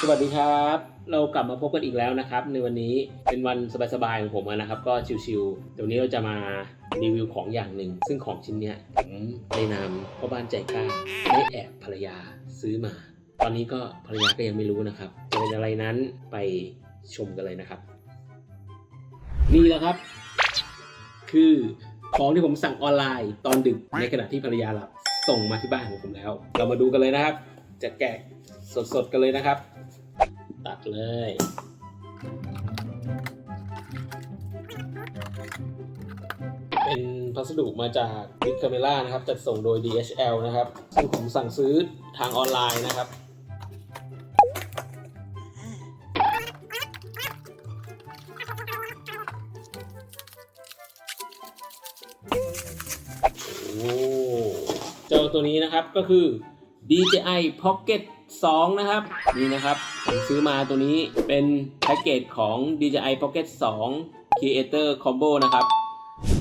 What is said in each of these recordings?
สวัสดีครับ เรากลับมาพบกันอีกแล้วนะครับ ในวันนี้เป็นวันสบายๆของผมนะครับ ก็ชิวๆเดี๋ยวนี้เราจะมารีวิวของอย่างหนึ่ง ซึ่งของชิ้นเนี้ยผมในนามพ่อบ้านใจกล้าได้แอบภรรยาซื้อมา ตอนนี้ก็ภรรยาก็ยังไม่รู้นะครับ จะเป็นอะไรนั้นไปชมกันเลยนะครับ นี่แหละครับ คือของที่ผมสั่งออนไลน์ตอนดึกในขณะที่ภรรยาหลับส่งมาที่บ้านของผมแล้ว เรามาดูกันเลยนะครับ จะแกะสดๆกันเลยนะครับ ตัดเลย เป็นพัสดุมาจาก Big Camera นะครับ จัดส่งโดย DHL นะครับซึ่งผมสั่งซื้อทางออนไลน์นะครับโอ้เจ้าตัวนี้นะครับก็คือ DJI Pocket 2 นะครับ นี่นะครับ ผมซื้อมาตัวนี้เป็นแพ็กเกจของ DJI Pocket 2 Creator Combo นะครับ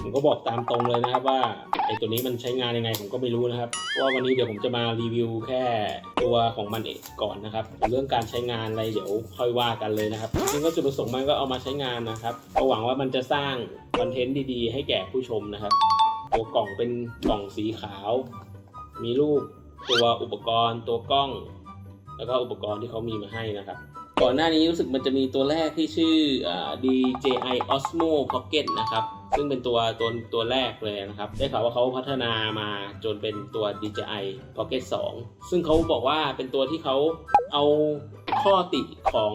ผมก็บอกตามตรงเลยนะครับว่าไอตัวนี้มันใช้งานยังไงผมก็ไม่รู้นะครับว่าวันนี้เดี๋ยวผมจะมารีวิวแค่ตัวของมันเองก่อนนะครับ เรื่องการใช้งานอะไรเดี๋ยวค่อยว่ากันเลยนะครับจริงก็จุดประสงค์มันก็เอามาใช้งานนะครับก็หวังว่ามันจะสร้างคอนเทนต์ดีๆ ให้แก่ผู้ชมนะครับ ตัวกล่องเป็นกล่องสีขาว มีรูป ตัวอุปกรณ์ตัวกล้อง แล้วก็อุปกรณ์ที่เขามีมาให้นะครับ ก่อนหน้านี้รู้สึกมันจะมีตัวแรกที่ชื่ออ DJI Osmo Pocket นะครับ ซึ่งเป็นตัวตัวตัวแรกเลยนะครับ ได้ข่าวว่าเขาพัฒนามาจนเป็นตัว DJI Pocket 2 ซึ่งเขาบอกว่าเป็นตัวที่เขาเอาข้อติของ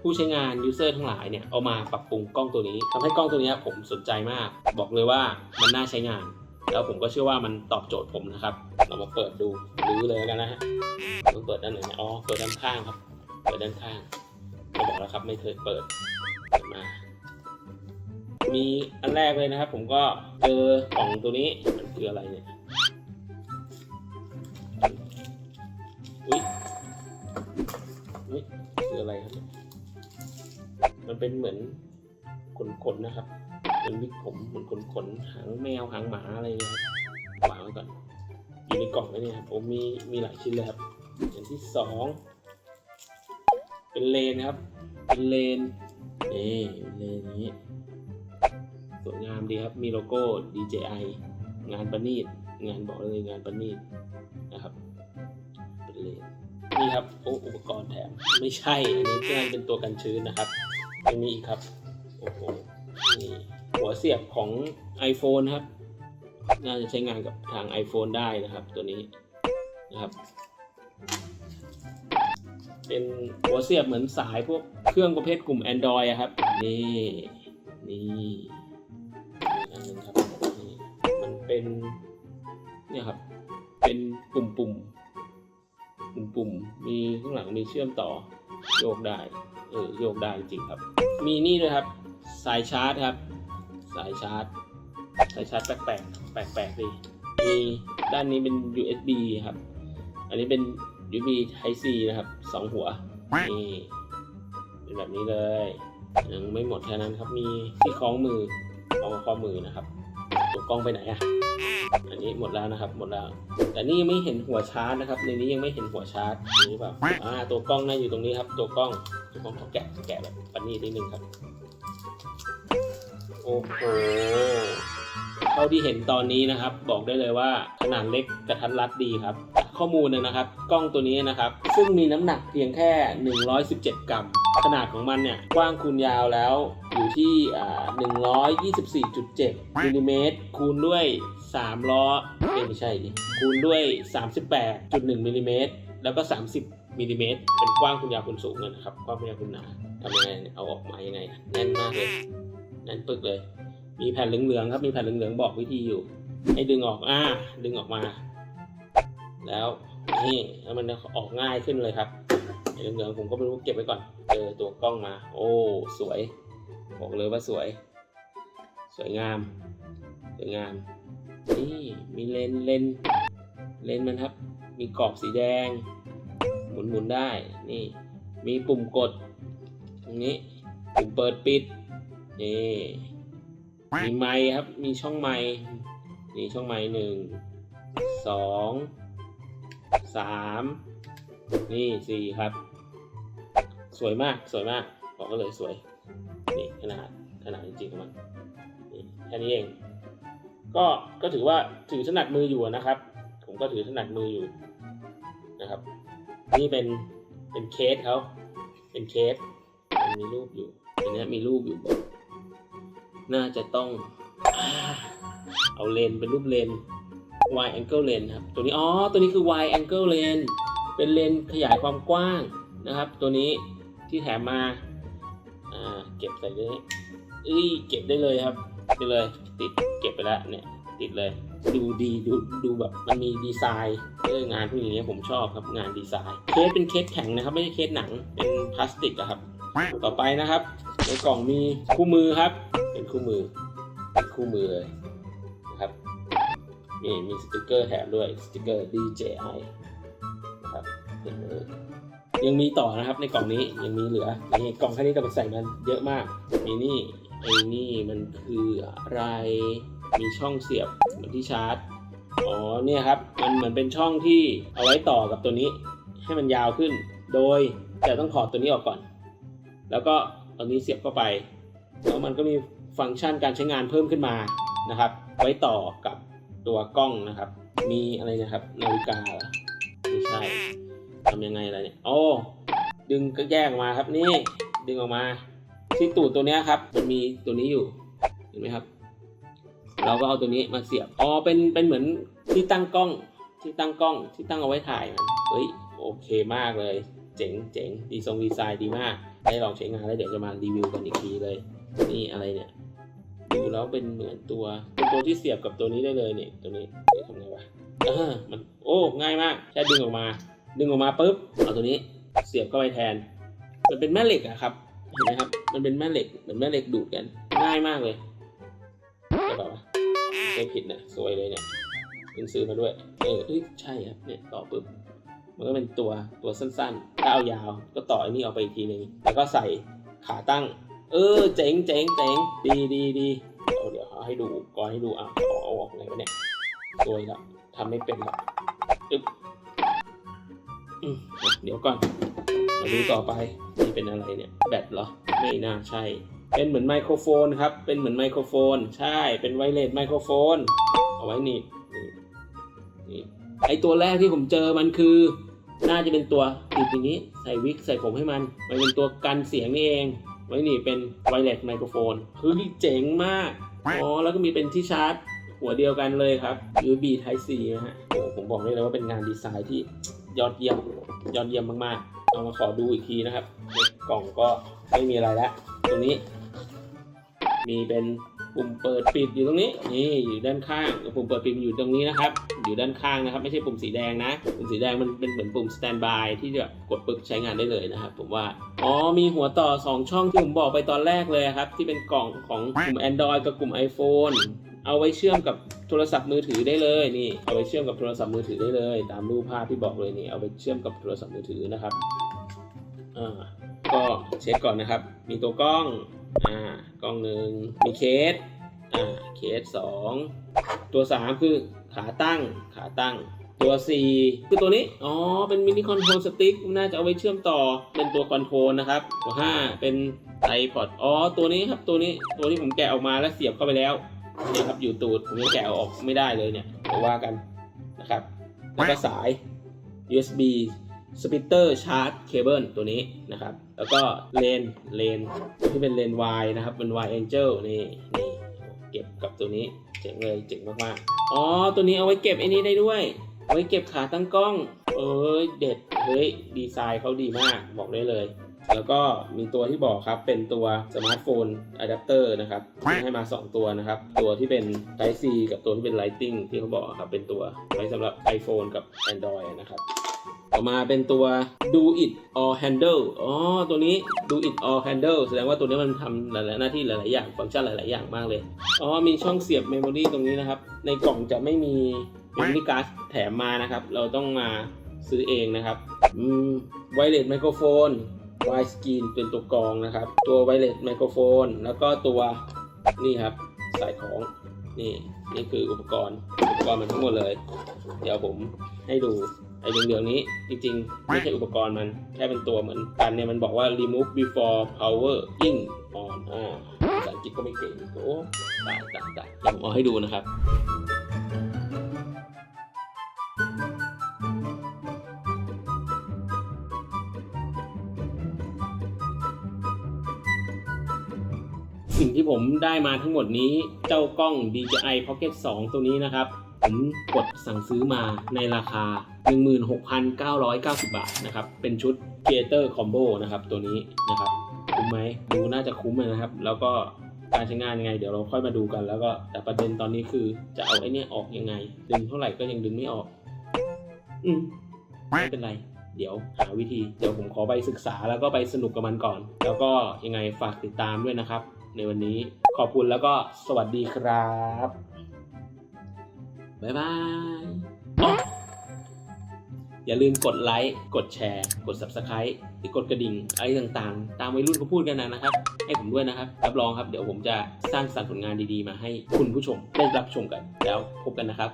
ผู้ใช้งาน user ทั้งหลายเนี่ยเอามาปรับปรุงกล้องตัวนี้ทำให้กล้องตัวนี้ผมสนใจมาก บอกเลยว่ามันน่าใช้งาน แล้วผมก็เชื่อว่ามันตอบโจทย์ผมนะครับ เรามาเปิดดูรื้อเลยกันนะฮะต้องเปิดด้านไหนนะอ๋อเปิดด้านข้างครับ เปิดด้านข้างก็บอกแล้วครับไม่เคยเปิดมา มีอันแรกเลยนะครับ ผมก็เจอกล่องตัวนี้มันคืออะไรเนี่ยอุ้ยอุ้ยคืออะไรครับ มันเป็นเหมือนขนๆนะครับ เป็นวิกผมเหมือนขนขนหางแมวหางหมาอะไรเงี้ยครับวางไว้ก่อนอยู่ในกล่องแล้วเนี่ยครับโอ้มีมีหลายชิ้นเลยครับอย่างที่สองเป็นเลนครับ เป็นเลนนี่เป็นเลนอย่างนี้สวยงามดีครับมีโลโก้ DJI งานประณีตงานบอกเลยงานประณีตนะครับ เป็นเลนนี่ครับโอ้อุปกรณ์แถมไม่ใช่อันนี้ที่เป็นตัวกันชื้นนะครับยังมีอีกครับโอ้โหนี่ หัวเสียบของ iPhone ครับ น่าจะใช้งานกับทาง iPhone ได้นะครับ ตัวนี้นะครับ เป็นหัวเสียบเหมือนสายพวกเครื่องประเภทกลุ่ม Android อะครับ นี่นี่อันนึงครับนี่มันเป็นเนี่ยครับ เป็นปุ่มปุ่มปุ่มปุ่มมีข้างหลังมีเชื่อมต่อโยกได้ เออโยกได้จริงครับ มีนี่ด้วยครับ สายชาร์จครับ สายชาร์จ สายชาร์จแปลกๆ แปลกๆดีมีด้านนี้เป็น USB ครับ อันนี้เป็น USB Type C นะครับสองหัว นี่เป็นแบบนี้เลยยังไม่หมดแค่นั้นครับ มีที่คล้องมือคล้องข้อมือนะครับ ตัวกล้องไปไหนอะอันนี้หมดแล้วนะครับ หมดแล้ว แต่นี่ยังไม่เห็นหัวชาร์จนะครับ ในนี้ยังไม่เห็นหัวชาร์จนี่เปล่าอ่าตัวกล้องน่าอยู่ตรงนี้ครับ ตัวกล้องตัวกล้องเขาแกะแกะแบบปันนี่นิดนึงครับ โอ้โหเท่าที่เห็นตอนนี้นะครับ บอกได้เลยว่าขนาดเล็กกระทัดรัดดีครับ ข้อมูลนะครับ กล้องตัวนี้นะครับ ซึ่งมีน้ำหนักเพียงแค่ 117 กรัม ขนาดของมันเนี่ย กว้างคูณยาวแล้วอยู่ที่ 124.7มิลลิเมตรคูณด้วย3ล้อไม่ใช่ดิคูณด้วย 38.1มิลลิเมตรแล้วก็ 30มิลลิเมตรเป็นกว้างคูณยาวคูณสูงเลยนะครับกว้างคูณยาวคูณหนาทำยังไงเอาออกมายังไงแน่นมากเลย แน่นปึกเลย มีแผ่นเหลืองๆครับ มีแผ่นเหลืองๆบอกวิธีอยู่ ให้ดึงออกอ่าดึงออกมา แล้วนี่แล้วมันจะออกง่ายขึ้นเลยครับไอ้เหลืองๆผมก็ไม่รู้เก็บไว้ก่อน เจอตัวกล้องมา โอ้ สวย บอกเลยว่าสวย สวยงาม สวยงาม นี่มีเลนเลนเลนมันครับ มีกรอบสีแดง หมุนๆได้ นี่ มีปุ่มกด ตรงนี้ ปุ่มเปิดปิด นี่มีไมค์ครับ มีช่องไมค์นี่ช่องไมค์หนึ่งสองสามนี่สี่ครับ สวยมากสวยมาก บอกก็เลยสวย นี่ขนาดขนาดจริงๆของมันนี่แค่นี้เอง ก็ก็ถือว่าถือถนัดมืออยู่นะครับ ผมก็ถือถนัดมืออยู่นะครับ นี่เป็นเป็นเคสเขาเป็นเคสมันมีรูปอยู่อันนี้มีรูปอยู่บอก น่าจะต้องอเอาเลนเป็นรูปเลนส์ wide angle lens ครับ ตัวนี้อ๋อตัวนี้คือ wide angle lens เป็นเลนขยายความกว้างนะครับ ตัวนี้ที่แถมมาอ่าเก็บใส่เลยเอ้ยเก็บได้เลยครับได้เลยติดเก็บไปแล้วเนี่ยติดเลย ดูดีดูดูแบบมันมีดีไซน์เอองานพวกนี้ผมชอบครับงานดีไซน์เคสเป็นเคสแข็งนะครับ ไม่ใช่เคสหนังเป็นพลาสติกครับ ต่อไปนะครับ ในกล่องมีคู่มือครับ เป็นคู่มือเป็นคู่มือเลยนะครับนี่มีสติกเกอร์แถมด้วยสติกเกอร์ DJI นะครับเห็นเลยยังมีต่อนะครับในกล่องนี้ยังมีเหลือนี่กล่องแค่นี้ก็ไปใส่มันเยอะมากมีนี่ไอ้นี่มันคืออะไรมีช่องเสียบเหมือนที่ชาร์จอ๋อเนี่ยครับมันเหมือนเป็นช่องที่เอาไว้ต่อกับตัวนี้ ให้มันยาวขึ้น โดยจะต้องถอดตัวนี้ออกก่อน แล้วก็ เอานี้เสียบเข้าไป แล้วมันก็มีฟังก์ชันการใช้งานเพิ่มขึ้นมานะครับ ไว้ต่อกับตัวกล้องนะครับ มีอะไรนะครับนาฬิกาไม่ใช่ทำยังไงอะไรเนี่ยโอ้ดึงก็แยกออกมาครับนี่ดึงออกมา ที่ตูดตัวนี้ครับมันมีตัวนี้อยู่เห็นไหมครับ เราก็เอาตัวนี้มาเสียบอ๋อเป็นเป็นเหมือนที่ตั้งกล้องที่ตั้งกล้องที่ตั้งเอาไว้ถ่ายมันเฮ้ยโอเคมากเลย เจ๋งเจ๋งดีทรงดีไซน์ดีมาก ได้ลองใช้งานแล้วเดี๋ยวจะมารีวิวกันอีกทีเลย นี่อะไรเนี่ย ดูแล้วเป็นเหมือนตัวตัวที่เสียบกับตัวนี้ได้เลยเนี่ยตัวนี้เอ๊ะทำไงวะเออมันโอ้ง่ายมากแค่ดึงออกมา ดึงออกมาปุ๊บเอาตัวนี้เสียบเข้าไปแทน มันเป็นแม่เหล็กอะครับเห็นไหมครับ มันเป็นแม่เหล็กเหมือนแม่เหล็กดูดกันง่ายมากเลยใช่ป่าวะไม่ผิดนะสวยเลยเนี่ยเพิ่งซื้อมาด้วย เออเอ้ยใช่ครับเนี่ยต่อปุ๊บ มันก็เป็นตัวตัวสั้นๆ ถ้าเอายาวก็ต่อไอ้นี่ออกไปอีกทีหนึ่งแล้วก็ใส่ขาตั้ง เออเจ๋งเจ๋งเจ๋งดีดีดีเดี๋ยวเดี๋ยวเอาให้ดูก่อนให้ดูอะเอาเอาออกไงวะเนี่ยสวล้วทำไม่เป็นหรอกอึ๊บเดี๋ยวก่อนมาดูต่อไปนี่เป็นอะไรเนี่ยแบตเหรอ ไม่น่าใช่ เป็นเหมือนไมโครโฟนครับ เป็นเหมือนไมโครโฟน ใช่ เป็นไวเลสไมโครโฟน เอาไว้นี่นี่นี่ไอตัวแรกที่ผมเจอมันคือ น่าจะเป็นตัวติดอย่างนี้ใส่วิกใส่ผมให้มันมันเป็นตัวกันเสียงนี่เอง ไว้นี่เป็นไวเลสไมโครโฟน คือเจ๋งมากอ๋อแล้วก็มีเป็นที่ชาร์จ หัวเดียวกันเลยครับ USB Type C นะฮะโอ้ผมบอกได้เลยว่าเป็นงานดีไซน์ที่ยอดเยี่ยมยอดเยี่ยมมากๆ เอามาขอดูอีกทีนะครับในกล่องก็ไม่มีอะไรแล้วตรงนี้ มีเป็น ปุ่มเปิดปิดอยู่ตรงนี้นี่อยู่ด้านข้างปุ่มเปิดปิดอยู่ตรงนี้นะครับอยู่ด้านข้างนะครับ ไม่ใช่ปุ่มสีแดงนะปุ่มสีแดงมันเป็นเหมือนปุ่มสแตนบายที่จะกดปึ๊บใช้งานได้เลยนะครับผมว่าอ๋อมีหัวต่อ 2 ช่องที่ผมบอกไปตอนแรกเลยครับ ที่เป็นกล่องของกลุ่ม Android กับกลุ่ม iPhone เอาไว้เชื่อมกับโทรศัพท์มือถือได้เลยนี่เอาไว้เชื่อมกับโทรศัพท์มือถือได้เลย ตามรูปภาพที่บอกเลยนี่เอาไปเชื่อมกับโทรศัพท์มือถือนะครับอ่าก็เช็คก่อนนะครับ มีตัวกล้อง อ่ากล้องหนึ่งมีเคสอ่าเคสสองตัวสามคือขาตั้งขาตั้ง ตัวสี่คือตัวนี้อ๋อเป็นมินิคอนโทรลสติ๊กน่าจะเอาไว้เชื่อมต่อเป็นตัวคอนโทรลนะครับ ตัวห้าเป็นไอพอดอ๋อตัวนี้ครับตัวนี้ตัวที่ผมแกะออกมาแล้วเสียบเข้าไปแล้วเนี่ยครับอยู่ตูดผมยังแกะอออกไม่ได้เลยเนี่ยเดี๋ยวว่ากันนะครับแล้วก็สาย USB สปิเตอร์ชาร์จเคเบิลตัวนี้นะครับ แล้วก็เลนเลนที่เป็นเลน Y นะครับเป็น Y Angel นี่นี่เก็บกับตัวนี้เจ๋งเลยเจ๋งมากๆอ๋อตัวนี้เอาไว้เก็บไอ้นี้ได้ด้วยเอาไว้เก็บขาตั้งกล้อง เอ้ยเด็ดเฮ้ยดีไซน์เขาดีมากบอกได้เลย แล้วก็มีตัวที่บอกครับเป็นตัวสมาร์ทโฟนอะแดปเตอร์นะครับที่ให้มา 2 ตัวนะครับ ตัวที่เป็น Type C กับตัวที่เป็น Lighting ที่เขาบอกครับเป็นตัวไว้สำหรับ iPhone กับ Android นะครับ ต่อมาเป็นตัว do it or handle อ๋อ ตัวนี้ do it or handle แสดงว่าตัวนี้มันทำหลาย ๆ หน้าที่หลาย ๆ อย่าง ฟังก์ชันหลาย ๆ อย่างมากเลย อ๋อ มีช่องเสียบ memory ตรงนี้นะครับ ในกล่องจะไม่มี memory card แถมมานะครับ เราต้องมาซื้อเองนะครับ อืม wireless microphone wide screen เป็นตัวกรองนะครับ ตัว wireless microphone แล้วก็ตัวนี่ครับสายของ นี่ นี่คืออุปกรณ์ อุปกรณ์มันทั้งหมดเลย เดี๋ยวผมให้ดู ไอ้เหลืองๆนี้จริงๆ ไม่ใช่อุปกรณ์มันแค่เป็นตัวเหมือนกันเนี่ยมันบอกว่า remove before power in on อ่าภาษาอังกฤษก็ไม่เก่งโอ้ตายตายตายเดี๋ยวผมเอาให้ดูนะครับสิ่งที่ผมได้มาทั้งหมดนี้เจ้ากล้อง DJI Pocket 2 ตัวนี้นะครับ ผมกดสั่งซื้อมาในราคา 16,990 บาทนะครับ เป็นชุด Creator Combo นะครับ ตัวนี้นะครับ คุ้มไหมดูน่าจะคุ้มนะครับ แล้วก็การใช้งานยังไง เดี๋ยวเราค่อยมาดูกัน แล้วก็แต่ประเด็นตอนนี้คือจะเอาไอ้นี่ออกยังไง ดึงเท่าไหร่ก็ยังดึงไม่ออก อืมไม่เป็นไรเดี๋ยวหาวิธี เดี๋ยวผมขอไปศึกษาแล้วก็ไปสนุกกับมันก่อน แล้วก็ยังไงฝากติดตามด้วยนะครับ ในวันนี้ขอบคุณแล้วก็สวัสดีครับ บ๊ายบาย อย่าลืมกดไลค์ กดแชร์ กด Subscribe หรือกดกระดิ่งอะไรต่างๆ ตามวัยรุ่นเขาพูดกันนะครับ ให้ผมด้วยนะครับ รับรองครับ เดี๋ยวผมจะสร้างสรรค์ผลงานดีๆ มาให้คุณผู้ชมได้รับชมกัน แล้วพบกันนะครับ